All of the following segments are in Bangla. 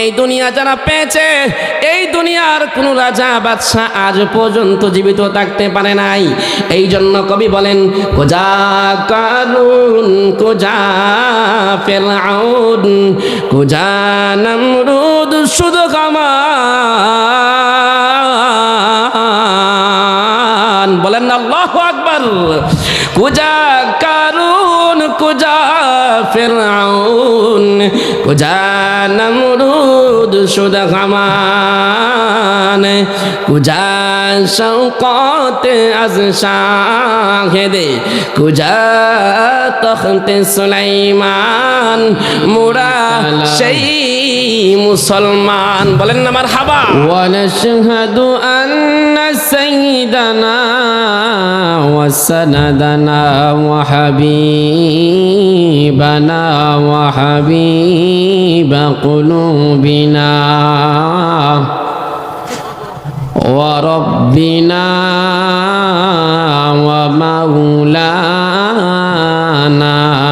এই দুনিয়া যারা পেয়েছে, এই দুনিয়ার কোন রাজা বাদশাহ আজ পর্যন্ত জীবিত থাকতে পারে নাই। এই জন্য কবি বলেন কোজা কারুন কোজা ফেরাউন কোজা নমরুদ শুধু বলেন আল্লাহ আকবর কুজা কারুন কুজা ফেরাউন কুজা নমরুদ সুদা খামান কুজা শৌকত আজ শাহেদে কুজা তখতে সুলাইমান, মুরা সেই মুসলমান। বলেন আমার হাবা ওয়ালা শাহাদু আন سيدنا وسندنا وحبيبنا وحبيب قلوبنا وربنا ومولانا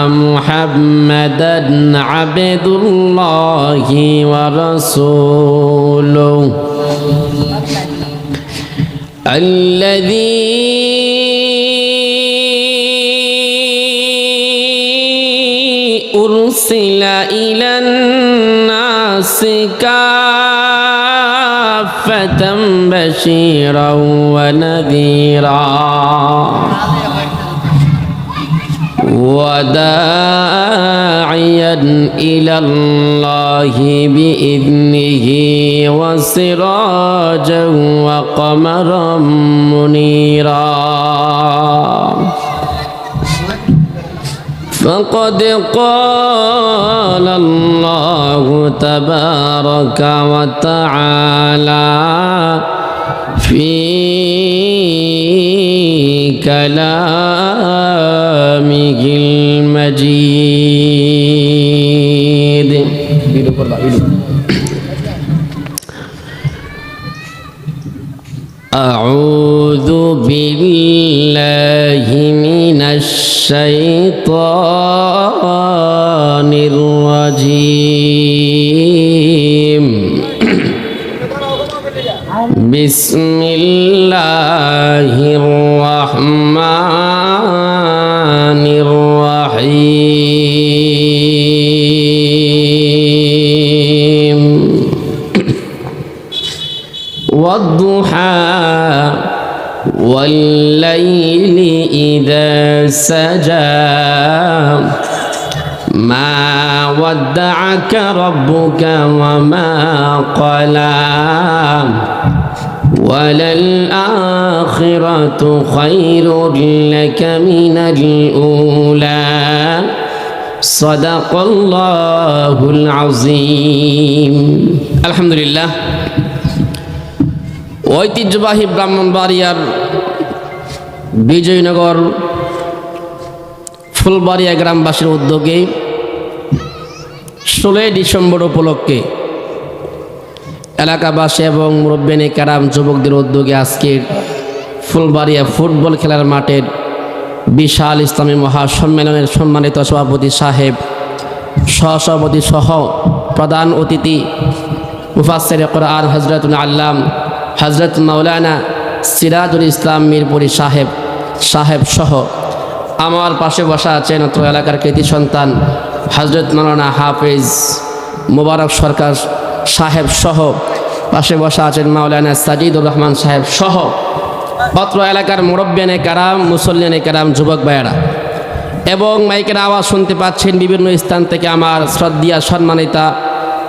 محمدا عبد الله ورسوله الذي أرسل إلى الناس كافة بشيرا ونذيرا. وداعيا إلى الله بإذنه وسراجا وقمرا منيرا. فقد قال الله تبارك وتعالى في كلامه المجيد أعوذ بالله من الشيطان والليل إذا سجى. ما ودعك ربك وما قلى. وللآخرة خير لك من الأولى. صدق الله العظيم. الحمد لله. ঐতিহ্যবাহী ব্রাহ্মণবাড়িয়ার বিজয়নগর ফুলবাড়িয়া গ্রামবাসীর উদ্যোগে ষোলোই ডিসেম্বর উপলক্ষে এলাকাবাসী এবং মুরব্বেনে ক্যারাম যুবকদের উদ্যোগে আজকের ফুলবাড়িয়া ফুটবল খেলার মাঠের বিশাল ইসলামী মহাসম্মেলনের সম্মানিত সভাপতি সাহেব, সহসভাপতি সহ প্রধান অতিথি মুফাসের কোরআন হজরতুল আল্লাম হজরত মাওলানা সিরাজুল ইসলাম মিরপুরি সাহেব সাহেব সহ আমার পাশে বসা আছেন অত্র এলাকার কৃতি সন্তান হজরত মাওলানা হাফিজ মুবারক সরকার সাহেব সহ। পাশে বসা আছেন মাওলানা সাজিদুর রহমান সাহেব সহ। অত্র এলাকার মুরব্বেনে কারাম, মুসল্লিয়ানে কারাম, যুবক ভাইয়েরা। এবং মাইকের আওয়াজ শুনতে পাচ্ছেন বিভিন্ন স্থান থেকে আমার শ্রদ্ধিয়া সম্মানিতা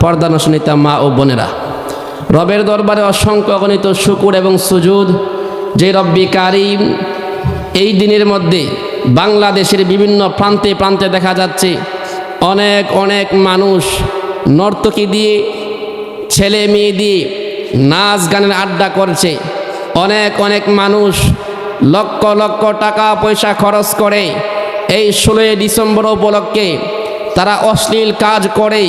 পর্দানসনিতা মা ও বোনেরা। রবের দরবারে অসংখ্য অগণিত শুকুর এবং সুজুদ, যে রব্বি কারিম, এই দিনের মধ্যে বাংলাদেশের বিভিন্ন প্রান্তে প্রান্তে দেখা যাচ্ছে। অনেক অনেক মানুষ নর্তকী দিয়ে, ছেলে মেয়ে দিয়ে নাচ গানের আড্ডা করছে। অনেক অনেক মানুষ লক্ষ লক্ষ টাকা পয়সা খরচ করে। এই ষোলোই ডিসেম্বর উপলক্ষে তারা অশ্লীল কাজ করে।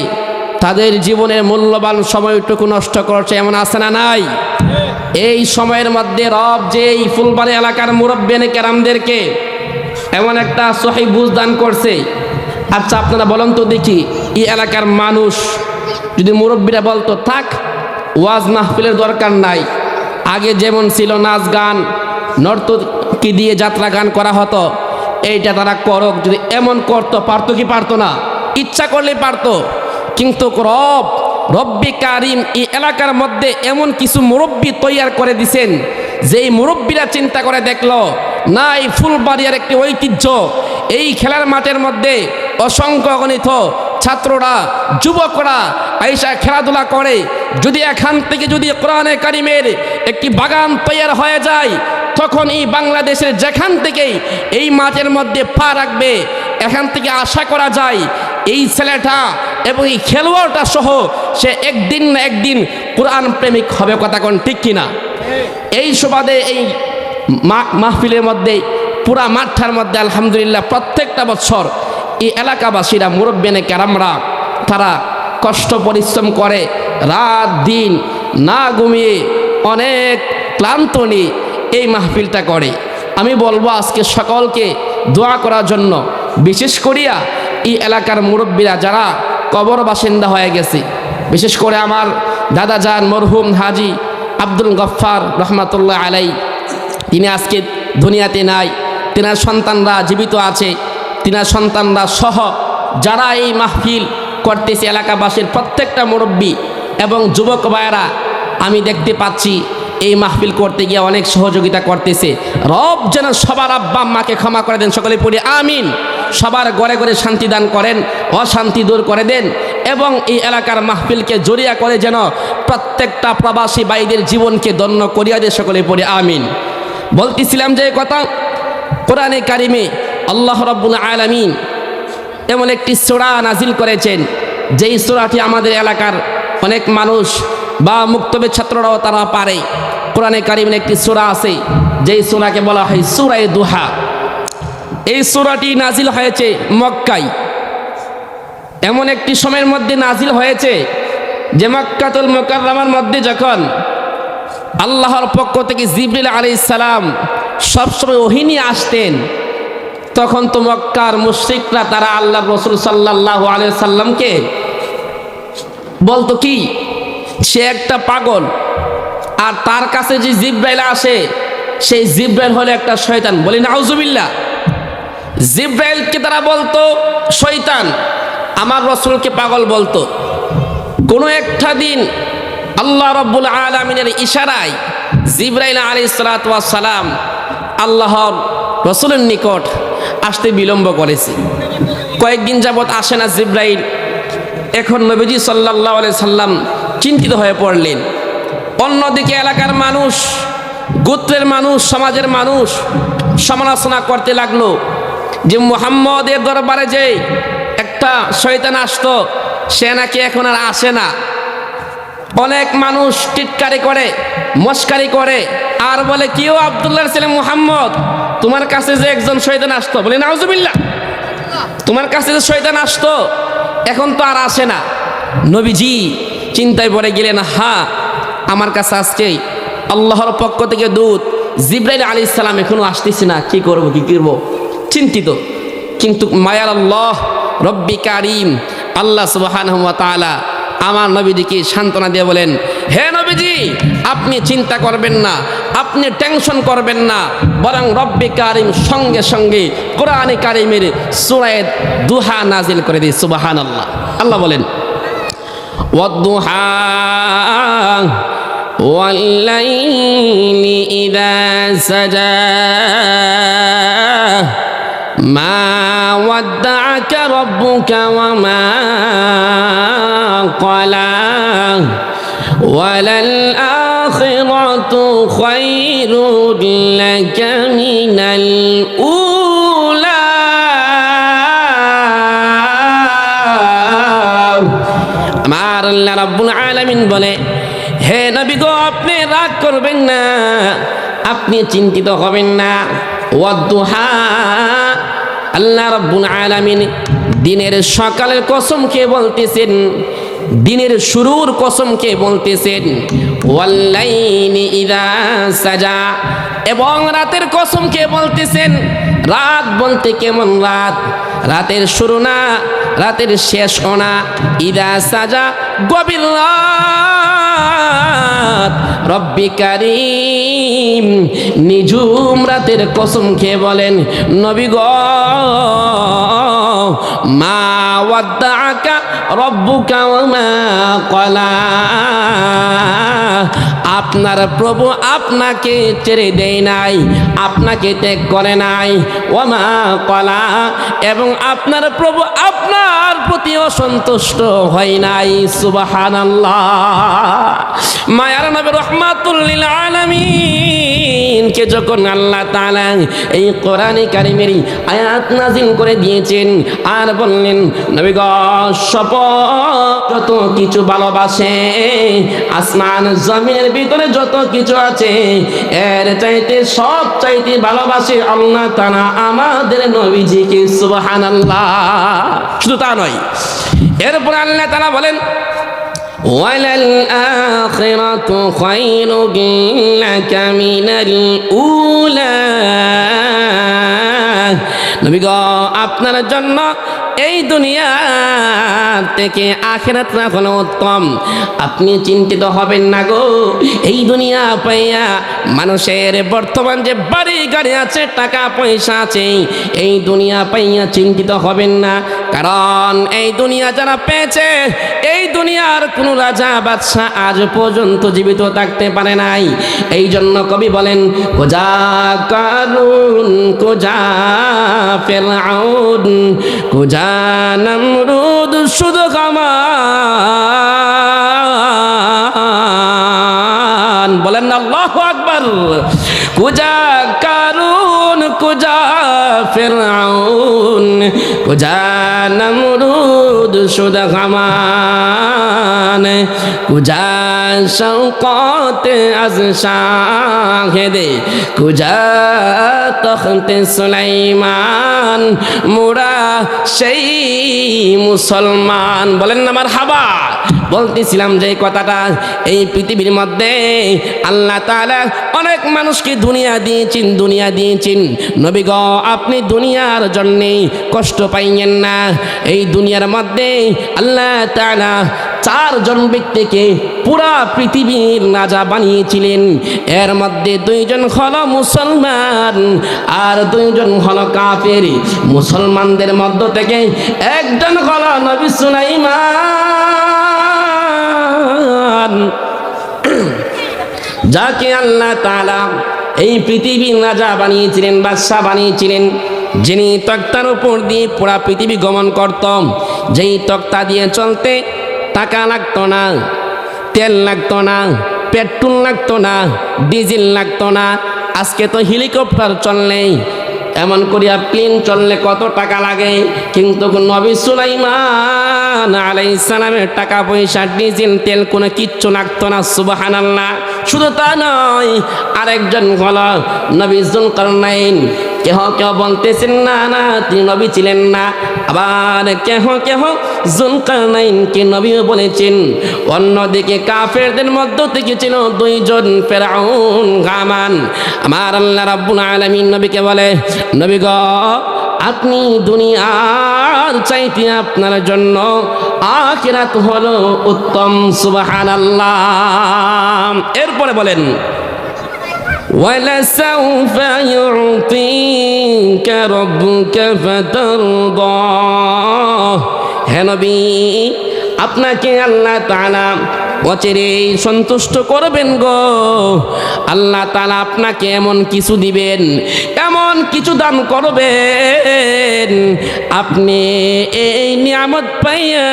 তাদের জীবনের মূল্যবান সময়টুকু নষ্ট করছে, এমন আছে না নাই? এই সময়ের মধ্যে রব যে এই ফুলবাড়ি এলাকার মুরব্বেনে কেরামদেরকে এমন একটা সহি বুঝদান করছে। আচ্ছা আপনারা বলেন তো দেখি, এই এলাকার মানুষ যদি মুরব্বীরা বলতো, থাক, ওয়াজ মাহফিলের দরকার নাই। আগে যেমন ছিল নাচ গান, নর্তকী দিয়ে যাত্রা গান করা হতো, এইটা তারা করক। যদি এমন করতো, পারতো কি পারতো না? ইচ্ছা করলেই পারতো। কিন্তু রব, রব্বি কারিম এই এলাকার মধ্যে এমন কিছু মুরব্বী তৈয়ার করে দিছেন, যেই মুরব্বীরা চিন্তা করে দেখল, না, এই ফুলবাড়িয়ার একটি ঐতিহ্য, এই খেলার মাঠের মধ্যে অসংখ্য গণিত ছাত্ররা, যুবকরা আইসা খেলাধুলা করে, যদি এখান থেকে যদি কোরআনে কারিমের একটি বাগান তৈয়ার হয়ে যায়, তখন এই বাংলাদেশের যেখান থেকেই এই মাঠের মধ্যে পা রাখবে এখান থেকে আশা করা যায় এই ছেলেটা এবং এই খেলোয়াড়টা সহ সে একদিন না একদিন কোরআন প্রেমিক হবে কথা কোন ঠিক কিনা? এই সুবাদে এই মাহফিলের মধ্যে, পুরা মাঠটার মধ্যে আলহামদুলিল্লাহ প্রত্যেকটা বছর এই এলাকাবাসীরা, মুরব্বেনে ক্যারামরা তারা কষ্ট পরিশ্রম করে, রাত দিন না ঘুমিয়ে অনেক ক্লান্ত নিয়ে এই মাহফিলটা করে। আমি বলব আজকে সকলকে দোয়া করার জন্য বিশেষ করিয়া এই এলাকার মুরব্বীরা যারা কবর বাসিন্দা হয়ে গেছে, বিশেষ করে আমার দাদা যান মরহুম হাজি আব্দুল গফ্ফার রহমাতুল্লাহ আলাই, তিনি আজকে দুনিয়াতে নাই, তেনার সন্তানরা জীবিত আছে, তিনার সন্তানরা সহ যারা এই মাহফিল করতেছে এলাকাবাসীর প্রত্যেকটা মুরব্বী এবং যুবক ভাইয়েরা, আমি দেখতে পাচ্ছি এই মাহফিল করতে গিয়ে অনেক সহযোগিতা করতেছে। রব যেন সবার আব্বা আম্মাকে ক্ষমা করে দেন, সকলে পড়ি আমিন। সবার ঘরে ঘরে শান্তি দান করেন, অশান্তি দূর করে দেন এবং এই এলাকার মাহফিলকে জড়িয়া করে যেন প্রত্যেকটা প্রবাসী বাইদের জীবনকে দন্য করিয়া দেয়, সকলে পড়ি আমিন। বলতেছিলাম যে কথা, কোরআনে কারিমে আল্লাহ রব্বুল আলামিন এমন একটি সোরা নাজিল করেছেন, যেই সোরাটি আমাদের এলাকার অনেক মানুষ বা মুক্তবে ছাত্ররাও তারা পারে। কোরআনে কারিমের একটি সোরা আছে, যেই সোরাকে বলা হয় সুরায় দুহা। এই সোরাটি নাজিল হয়েছে মক্কাই এমন একটি সময়ের মধ্যে নাজিল হয়েছে, যে মক্কাতুল মোকাররমার মধ্যে যখন আল্লাহর পক্ষ থেকে জিবরিল আলী সালাম সবসময় ওহিনী আসতেন, তখন তো মক্কার মুশ্রিকরা তারা আল্লাহ রসুল সাল্লাহ আলিয়া সাল্লামকে বলতো কি সে একটা পাগল। আর তার কাছে যে জিব্রাইল আসে, সেই জিব্রাইল হলো একটা শয়তান। বলি না আউজুবিল্লা জিব্রাইলকে তারা বলতো, শয়তান, আমার রসুলকে পাগল বলতো। কোনো একটা দিন আল্লাহ রব্বুল আলমিনের ইশারায় জিব্রাইল আলী সালাম আল্লাহর রসুলের নিকট আসতে বিলম্ব করেছে। কয়েকদিন যাবৎ আসে না জিব্রাইল। এখন নবীজি সাল্লাহ আলি সাল্লাম চিন্তিত হয়ে পড়লেন। অন্যদিকে এলাকার মানুষ, গোত্রের মানুষ, সমাজের মানুষ সমালোচনা করতে লাগল যে মুহাম্মদের দরবারে যে একটা শয়তান আসতো, সে নাকি এখন আর আসে না। অনেক মানুষ টিটকারি করে, মস্কারি করে, আর বলে কেউ আবদুল্লাহর ছেলে মুহাম্মদ? তোমার কাছে যে একজন শয়তান আসতো? বলে, নাউজুবিল্লাহ, তোমার কাছে যে শয়তান আসতো এখন তো আর আসে না। নবীজি চিন্তায় পড়ে গেলেন, হা, আমার কাছে আজকে আল্লাহর পক্ষ থেকে দূত জিব্রাইল আলী ইসলাম এখনও আসতেছি না। কি করব কি করব? চিন্তিত। কিন্তু মায়ার আল্লাহ রব্বি কারিম, আল্লাহ তাআলা আমার নবীদিকে সান্ত্বনা দিয়ে বলেন হে নবীজি আপনি চিন্তা করবেন না আপনি টেনশন করবেন না বরং রব্বি কারিম সঙ্গে সঙ্গে কোরআনে কারিমের সুরায় দুহা নাজিল করে দিই সুবাহান আল্লাহ আল্লাহ বলেন والضحى والليل إذا سجى ما ودعك ربك وما قلى وللآخرة خير لك من الأولى আমার আল্লাহ রাব্বুল আলামিন বলে হে নবী গো আপনি রাগ করবেন না আপনি চিন্তিত হবেন না ওয়াদ্দুহা আল্লাহ রাব্বুল আলামিন দিনের সকালের কসম কে বলতেছেন দিনের শুরুর কসম কে বলতেছেন সাজা। এবং রাতের কসম কে বলতেছেন, রাত বলতে কেমন রাত? রাতের শুরু না, রাতের শেষ ওনা ইদা সাজা, গভীর রাত। রব্বি কারিম। নিঝুম রাতের কসম খেয়ে বলেন, নবী গ মা আপনার প্রভু আপনাকে ছেড়ে দেয় নাই, আপনাকে ত্যাগ করে নাই। ওমা কলা এবং আপনার প্রভু আপনার প্রতি অসন্তুষ্ট হয় নাই সুবাহান মায়ার নবী রহমাতুল্লিল আলামিনকে যখন আল্লাহ তাআলা এই কোরআনে কারিমের আয়াত নাজিল করে দিয়েছেন আর বললেন নবী গ শপথ যত কিছু ভালোবাসে আসমান জমিনের ভিতরে যত কিছু আছে এর চাইতে সব চাইতে ভালোবাসে আল্লাহ তাআলা আমাদের নবীজিকে সুবহানাল্লাহ শুধু তা নয় এরপর আল্লাহ তাআলা বলেন وللآخرة خير لك من الأولى নবী গ আপনার জন্য এই দুনিয়া থেকে আখেরাতটা হলো উত্তম। আপনি চিন্তিত হবেন না গো। এই দুনিয়া পাইয়া মানুষের বর্তমান যে বাড়ি গাড়ি আছে, টাকা পয়সা আছে, এই দুনিয়া পাইয়া চিন্তিত হবেন না। কারণ এই দুনিয়া যারা পেয়েছে, এই দুনিয়ার কোনো রাজা বাদশাহ আজ পর্যন্ত জীবিত থাকতে পারে নাই। এই জন্য কবি বলেন কোজা কারুন কোজা ফেরাউন কোজা নমরুদ শুধু কামান। বলেন আল্লাহ আকবর। কুজা কারুন কুজা ফেরাউন কুজা নমরুদ কামান কুজা শৌকত আজ শাহেদে। কুজা তখতে সুলাইমান মুরা সেই মুসলমান। বলেন আমার হাবা বলতেছিলাম যে কথাটা, এই পৃথিবীর মধ্যে আল্লাহ তালা অনেক মানুষকে দুনিয়া দিয়েছেন দুনিয়া দিয়েছেন। নবী গ, আপনি দুনিয়ার জন্যে কষ্ট পাইয়েন না। এই দুনিয়ার মধ্যে আল্লাহ তাআলা চারজন ব্যক্তিকে পুরা পৃথিবীর রাজা বানিয়েছিলেন। এর মধ্যে দুইজন হল মুসলমান আর দুইজন হল কাফের। মুসলমানদের মধ্য থেকে একজন হল নবী সুলাইমান। যাকে আল্লাহ তালা এই পৃথিবীর রাজা বানিয়েছিলেন বাদশাহ বানিয়েছিলেন, যিনি তক্তার উপর দিয়ে পুরা পৃথিবী গমন করত, যেই তক্তা দিয়ে চলতে টাকা লাগতো না, তেল লাগতো না, পেট্রোল লাগতো না, ডিজেল লাগতো না, আজকে তো হেলিকপ্টার চললেই এমন করিয়া প্লেন চললে কত টাকা লাগে? কিন্তু নবী সুলাইমান আলাই সালামের টাকা পয়সা, ডিজেল, তেল কোনো কিচ্ছু লাগতো না সুবাহান শুধু তা নয়, আরেকজন হল নবী জুলকারনাইন। কেহ কেহ বলতেছেন, না না, তিনি নবী ছিলেন না। আবার কেহ কেহ জুলকারনাইনকে নবীও বলেছেন, অন্যদিকে কাফেরদের মধ্য থেকে ছিল দুইজন ফেরাউন গামান। আমার আল্লাহ রাব্বুল আলামিন নবীকে বলে, নবী গ, আপনি দুনিয়ার চাইতে আপনার জন্য আখিরাত হলো উত্তম, সুবহানাল্লাহ। এরপরে বলেন ولسوف يعطيك ربك فترضى হে নবী আপনাকে আল্লাহ তাআলা অচেরে সন্তুষ্ট করবেন গো আল্লাহ তাআলা আপনাকে এমন কিছু দিবেন এমন কিছু দান করবেন। আপনি এই নিয়ামত পাইয়া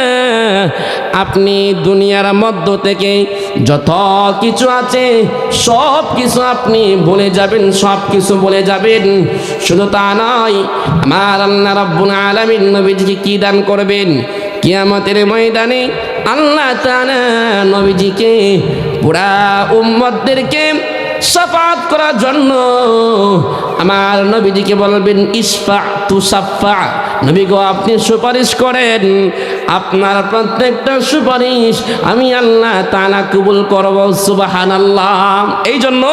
আপনি দুনিয়ার মধ্য থেকে যত কিছু আছে, সব কিছু আপনি বলে যাবেন, সব কিছু বলে যাবেন। শুধু তা নয়, আমার আল্লাহ রাব্বুল আলামিন নবীজিকে কি দান করবেন? কিয়ামতের ময়দানে আল্লাহ তাআলা নবীজিকে পুরা উম্মতদেরকে সাফাত করার জন্য আমার নবীজিকে বলবেন, ইসফা তু সাফা। নবী গো, আপনি সুপারিশ করেন, আপনার প্রত্যেকটা সুপারিশ আমি আল্লাহ তাআলা কবুল করব সুবাহান আল্লাহ এই জন্য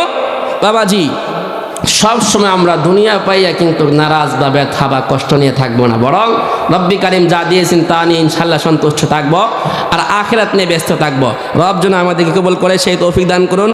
বাবাজি, সব সময় আমরা দুনিয়া পাইয়া কিন্তু নারাজ বা ব্যথা বা কষ্ট নিয়ে থাকব না, বরং রব্বি কারিম যা দিয়েছেন তা নিয়ে ইনশাল্লাহ সন্তুষ্ট থাকব আর আখেরাত নিয়ে ব্যস্ত থাকব। রব যেন আমাদেরকে কবল করে, সেই তৌফিক দান করুন।